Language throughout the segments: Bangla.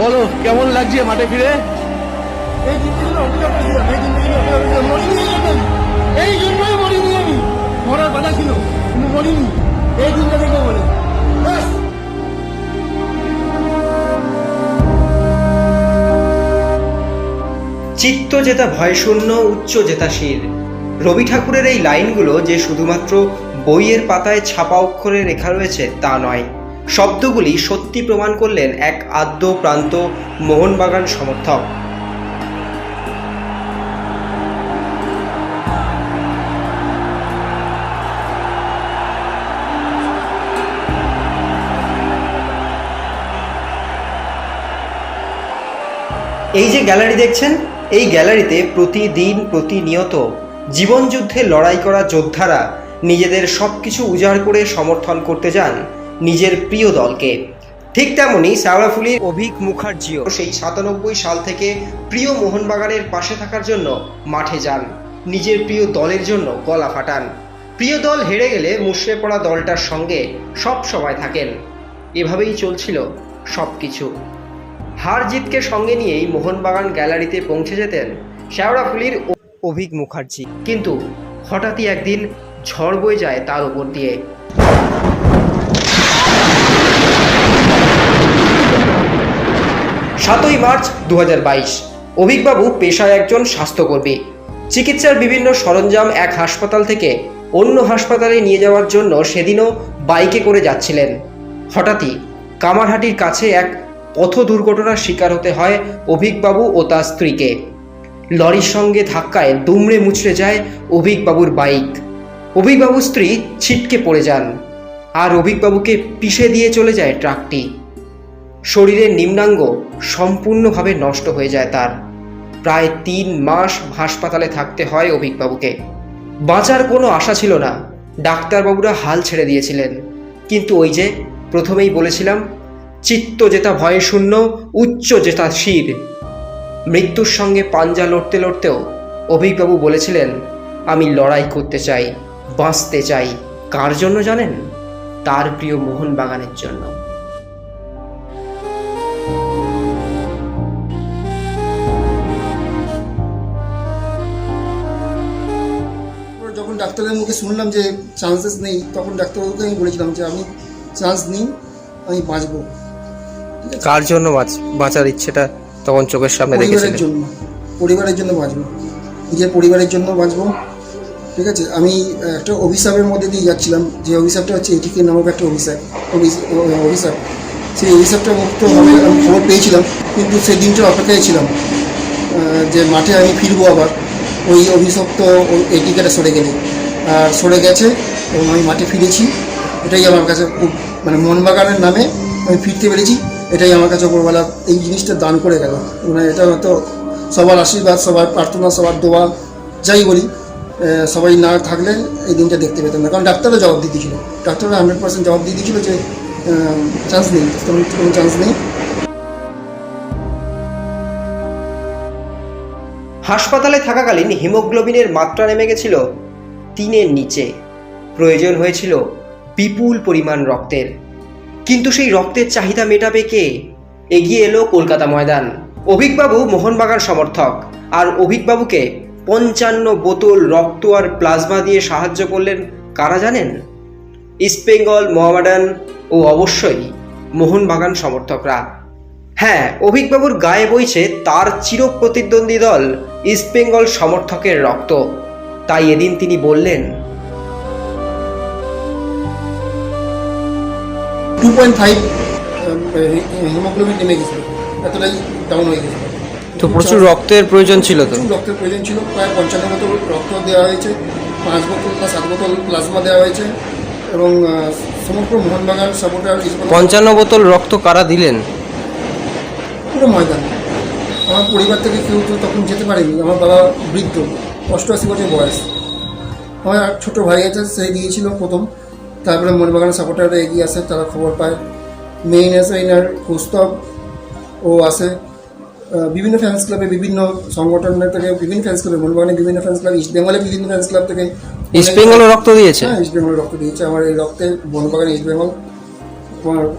বলো কেমন লাগছে মাঠে ফিরে? এই জন্যই মরিনি আমি। মরার কথা ছিল কিন্তু মরিনি। এই দিনটা দেখে বলে। চিত্ত জেতা ভয়শূন্য উচ্চ জেতাশীল রবি ঠাকুরের এই লাইনগুলো যে শুধুমাত্র বইয়ের পাতায় ছাপা অক্ষরে লেখা রয়েছে তা নয়। শব্দগুলি সত্যি প্রমাণ করলেন এক আদ্য প্রান্ত মোহনবাগান সমর্থক। এই যে গ্যালারি দেখছেন, এই গ্যালারিতে প্রতিদিন প্রতিনিয়ত জীবনযুদ্ধে লড়াই করা যোদ্ধারা নিজেদের সব কিছু উজাড় করে সমর্থন করতে যান। নিজের প্রিয় দলকে। ঠিক তেমনই শ্যাওড়াফুলির অভিক মুখার্জিও। সেই সাতানব্বই সাল থেকে প্রিয় মোহনবাগানের পাশে থাকার জন্য মাঠে যান। নিজের প্রিয় দলের জন্য গলা ফাটান। প্রিয় দল হেরে গেলে মুষড়ে পড়া দলটার সঙ্গে সব সময় থাকেন। এভাবেই চলছিল সব কিছু হার জিতকে সঙ্গে নিয়েই মোহনবাগান গ্যালারিতে পৌঁছে যেতেন শ্যাওড়াফুলির অভিক মুখার্জি। কিন্তু হঠাৎই একদিন ঝড় বয়ে যায় তার ওপর দিয়ে। সাতই মার্চ দু অভিকবাবু পেশায় একজন স্বাস্থ্যকর্মী। চিকিৎসার বিভিন্ন সরঞ্জাম এক হাসপাতাল থেকে অন্য হাসপাতালে নিয়ে যাওয়ার জন্য সেদিনও বাইকে করে যাচ্ছিলেন। হঠাৎই কামারহাটির কাছে এক পথ দুর্ঘটনার শিকার হতে হয় অভিকবাবু ও তার স্ত্রীকে। লরির সঙ্গে ধাক্কায় দুমড়ে মুচড়ে যায় অভিকবাবুর বাইক। অভিকবাবুর স্ত্রী ছিটকে পড়ে যান। আর অভিকবাবুকে পিষে দিয়ে চলে যায় ট্রাকটি। শরীরের নিম্নাঙ্গ সম্পূর্ণভাবে নষ্ট হয়ে যায় তার। প্রায় তিন মাস হাসপাতালে থাকতে হয় অভিকবাবুকে। বাঁচার কোনো আশা ছিল না। ডাক্তারবাবুরা হাল ছেড়ে দিয়েছিলেন। কিন্তু ওই যে প্রথমেই বলেছিলাম, চিত্ত জেতা ভয়ে শূন্য, উচ্চ জেতা শির। মৃত্যুর সঙ্গে পাঞ্জা লড়তে লড়তেও অভিকবাবু বলেছিলেন, আমি লড়াই করতে চাই, বাঁচতে চাই। কার জন্য জানেন? তার প্রিয় মোহনবাগানের জন্য। ডাক্তারের মুখে শুনলাম যে চান্সেস নেই তখন ডাক্তারবাবুকে আমি বলেছিলাম যে আমি চান্স নিই আমি বাঁচবো। কার জন্য বাঁচার ইচ্ছেটা তখন চোখের সামনে পরিবারের জন্য পরিবারের জন্য বাঁচবো। নিজের পরিবারের জন্য বাঁচবো। ঠিক আছে? আমি একটা অভিশাপের মধ্যে দিয়ে যাচ্ছিলাম যে অভিশাপটা হচ্ছে এটিকে নামক একটা অভিশাপ অভিশাপ। সেই অভিশাপটা মুক্ত হবে আমি খবর পেয়েছিলাম কিন্তু সেই দিনটা অপেক্ষায় ছিলাম যে মাঠে আমি ফিরবো আবার। ওই অভিশপ্ত এটিকাটা সরে গেলে। সরে গেছে এবং আমি মাঠে ফিরেছি। এটাই আমার কাছে খুব মানে মনবাগানের নামে আমি ফিরতে পেরেছি। এটাই আমার কাছে ওপরবেলা এই জিনিসটা দান করে গেল। মানে এটা হয়তো সবার আশীর্বাদ, সবার প্রার্থনা, সবার দোয়া, যাই বলি সবাই না থাকলে এই দিনটা দেখতে পেতাম না। কারণ ডাক্তারও জবাব দিয়ে দিয়েছিল। ডাক্তাররা হান্ড্রেড পার্সেন্ট জবাব দিয়ে দিয়েছিল যে চান্স নেই। কোনো চান্স নেই। হাসপাতালে থাকাকালীন হিমোগ্লোবিনের মাত্রা নেমে গেছিল তিনের নিচে। প্রয়োজন হয়েছিল বিপুল পরিমাণ রক্তের। কিন্তু সেই রক্তের চাহিদা মেটাবে কে? এগিয়ে এলো কলকাতা ময়দান। অভিকবাবু মোহনবাগান সমর্থক। আর অভিকবাবুকে পঞ্চান্ন বোতল রক্ত আর প্লাজমা দিয়ে সাহায্য করলেন কারা জানেন? ইস্টবেঙ্গল মোহামেডান ও অবশ্যই মোহনবাগান সমর্থকরা। হ্যাঁ অভিকবাবুর গায়ে বইছে তার চিরপ্রতিদ্বন্দ্বী দল ইস্টবেঙ্গল সমর্থকের রক্ত। তাই এদিন তিনি বললেন টু পয়েন্ট ফাইভ হিমোগ্লোবিন নেমে গেছিল? এতটাই ডাউন হয়ে গেছিল। তো প্রচুর রক্তের প্রয়োজন ছিল তো? রক্তের প্রয়োজন ছিল। প্রায় পঞ্চান্ন বোতল রক্ত দেওয়া হয়েছে পাঁচ বোতল বা সাত বোতল প্লাজমা দেওয়া হয়েছে এবং সমগ্র মোহনবাগান সাপোর্টার পঞ্চান্ন বোতল রক্ত কারা দিলেন? পুরো ময়দান। আমার পরিবার থেকে কেউ তো তখন যেতে পারেনি আমার বাবা বৃদ্ধ অষ্টআশি বছর বয়স। আমার ছোটো ভাই আছে সে দিয়েছিল প্রথম। তারপরে মোহনবাগান সাপোর্টাররা এগিয়ে আসে তারা খবর পায়। মেইন এসে এনার কৌস্তব ও আসে বিভিন্ন ফ্যান্স ক্লাবে বিভিন্ন সংগঠনের থেকে বিভিন্ন ফ্যান্স ক্লাবে মোহনবাগানের বিভিন্ন ফ্যান্স ক্লাব ইস্ট বেঙ্গলের বিভিন্ন ফ্যান্স ক্লাব থেকে ইস্টবেঙ্গলও রক্ত দিয়েছে? হ্যাঁ ইস্ট বেঙ্গল রক্ত দিয়েছে। আমার এই রক্তে বনবাগান ইস্ট বেঙ্গল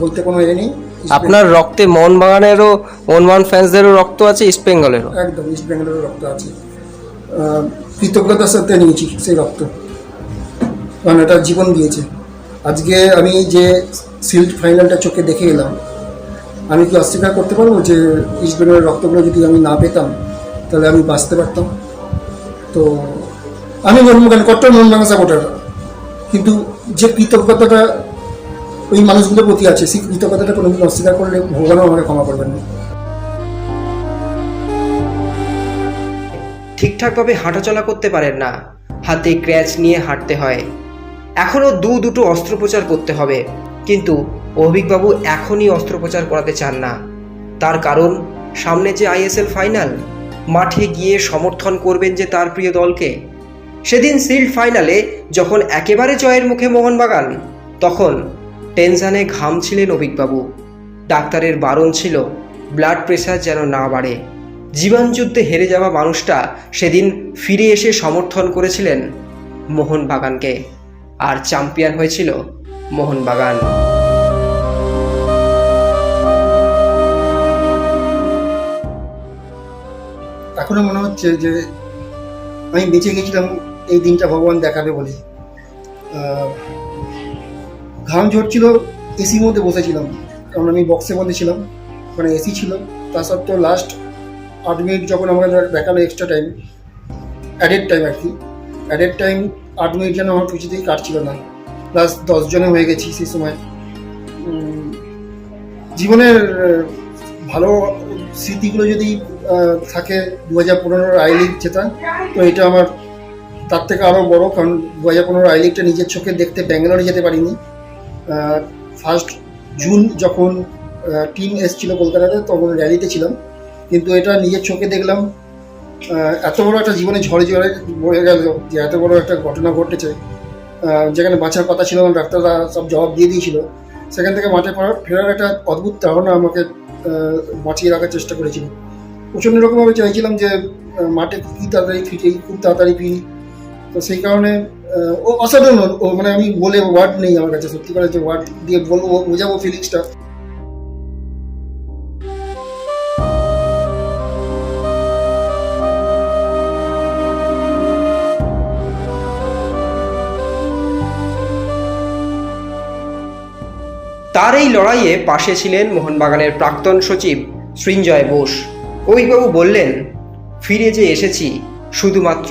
বলতে কোনো এ নেই। আপনার রক্তে মোহনবাগানেরও মোহনবাগান ফ্যান্সদেরও রক্ত আছে ইস্ট বেঙ্গলেরও একদম ইস্ট বেঙ্গলের রক্ত আছে। কৃতজ্ঞতার সাথে নিয়েছি সেই রক্ত। কারণ এটা জীবন দিয়েছে। আজকে আমি যে সিল্ড ফাইনালটা চোখে দেখে এলাম আমি কি অস্বীকার করতে পারব যে ইস্ট বেঙ্গলের রক্তগুলো যদি আমি না পেতাম তাহলে আমি বাঁচতে পারতাম? তো আমি মোহনবাগান কট্টর মোহনবাগান সাপোর্টার কিন্তু যে কৃতজ্ঞতাটা ওই মানুষগুলোর প্রতি আছে। সেই কৃতজ্ঞতাটা কোনোদিন অস্বীকার করলে ভগবানও আমাকে ক্ষমা করবেন না। ঠিকঠাকভাবে হাঁটাচলা করতে পারেন না। হাতে ক্র্যাচ নিয়ে হাঁটতে হয়। এখনও দু দুটো অস্ত্রোপচার করতে হবে। কিন্তু অভিকবাবু এখনই অস্ত্রোপচার করাতে চান না। তার কারণ, সামনে যে আইএসএল ফাইনাল, মাঠে গিয়ে সমর্থন করবেন যে তার প্রিয় দলকে। সেদিন সিল্ড ফাইনালে যখন একেবারে জয়ের মুখে মোহনবাগান, তখন টেনশনে ঘামছিলেন অভিকবাবু। ডাক্তারের বারণ ছিল ব্লাড প্রেশার যেন না বাড়ে। জীবনযুদ্ধে হেরে যাওয়া মানুষটা সেদিন ফিরে এসে সমর্থন করেছিলেন মোহনবাগানকে। আর চ্যাম্পিয়ন হয়েছিল মোহনবাগান। এখনও মনে হচ্ছে যে আমি বেঁচে গেছিলাম, এই দিনটা ভগবান দেখাবে বলে। ঘাম ঝরছিল এসির মধ্যে বসেছিলাম। কারণ আমি বক্সে বসেছিলাম মানে এসি ছিল। তা সত্ত্বেও লাস্ট আট মিনিট যখন আমাকে দেখাল এক্সট্রা টাইম অ্যাডেড টাইম আর কি অ্যাডেড টাইম আট মিনিট যেন আমার কিছুতেই কাটছিল না। প্লাস দশজনে হয়ে গেছি সেই সময়। জীবনের ভালো স্মৃতিগুলো যদি থাকে দু হাজার পনেরোর আই লিগ জেতা, তো এটা আমার তার থেকে আরও বড়। কারণ দু হাজার পনেরো আই লিগটা নিজের চোখে দেখতে ব্যাঙ্গালোরে যেতে পারিনি। ফার্স্ট জুন যখন টিম এসেছিল কলকাতাতে, তখন র্যালিতে ছিলাম। কিন্তু এটা নিজের চোখে দেখলাম এত বড় একটা জীবনে ঝড়ে ঝড়ে বয়ে গেল যে এত বড় একটা ঘটনা ঘটেছে। যেখানে বাঁচার কথা ছিল আমার ডাক্তাররা সব জবাব দিয়ে দিয়েছিল। সেখান থেকে মাঠে ফেরার একটা অদ্ভুত ধারণা আমাকে বাঁচিয়ে রাখার চেষ্টা করেছিল। প্রচণ্ড রকমভাবে চাইছিলাম যে মাঠে কী তাড়াতাড়ি ফিরে, খুব তাড়াতাড়ি ফিরি। তো সেই কারণে ও অসাধারণ, ও মানে আমি বলে ওয়ার্ড নেই আমার কাছে, সত্যি করে যে ওয়ার্ড দিয়ে বলব বোঝাবো ফিলিংসটা তার এই লড়াইয়ে পাশে ছিলেন মোহনবাগানের প্রাক্তন সচিব সৃঞ্জয় বোস। অভিকবাবু বললেন, ফিরে যে এসেছি, শুধুমাত্র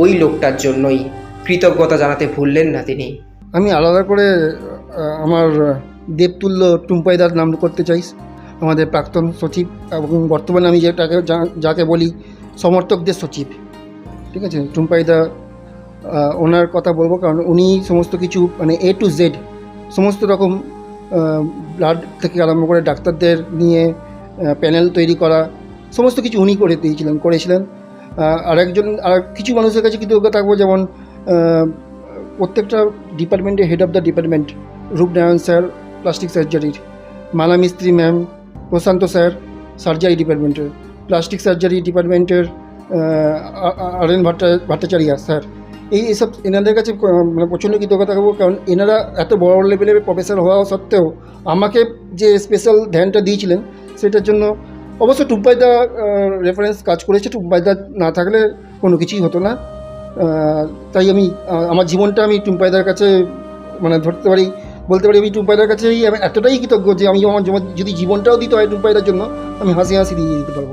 ওই লোকটার জন্যই কৃতজ্ঞতা জানাতে ভুললেন না তিনি। আমি আলাদা করে আমার দেবতুল্য টুম্পাইদার নাম করতে চাই। আমাদের প্রাক্তন সচিব এবং বর্তমানে আমি যেটাকে যাকে বলি সমর্থকদের সচিব। ঠিক আছে? টুম্পাইদা ওনার কথা বলব কারণ উনি সমস্ত কিছু মানে এ টু জেড সমস্ত রকম ব্লাড থেকে আরম্ভ করে ডাক্তারদের নিয়ে প্যানেল তৈরি করা, সমস্ত কিছু উনি করে দিয়েছিলেন, করেছিলেন। আরেকজন, আর কিছু মানুষের কাছে কৃতজ্ঞ থাকব, যেমন প্রত্যেকটা ডিপার্টমেন্টের head of the department Rupnarayan sir plastic সার্জারির Mala Mistry ma'am Prashanta sir surgery ডিপার্টমেন্টের প্লাস্টিক সার্জারি ডিপার্টমেন্টের আর এন ভট্টা, ভট্টাচার্য স্যার। এই এসব এনাদের কাছে মানে প্রচণ্ড কৃতজ্ঞতা থাকব, কারণ এনারা এত বড় লেভেলের প্রফেসর হওয়া সত্ত্বেও আমাকে যে স্পেশাল ধ্যানটা দিয়েছিলেন, সেটার জন্য অবশ্য টুম্পাইদা রেফারেন্স কাজ করেছে। টুম্পাইদা না থাকলে কোনো কিছুই হতো না। তাই আমি আমার জীবনটা আমি টুম্পাইদার কাছে মানে ধরতে পারি, বলতে পারি আমি টুম্পাইদার কাছেই আমি এতটাই কৃতজ্ঞ যে আমি আমার যদি জীবনটাও দিতে হয় টুম্পাইদার জন্য, আমি হাসি হাসি দিয়ে দিতে পারব।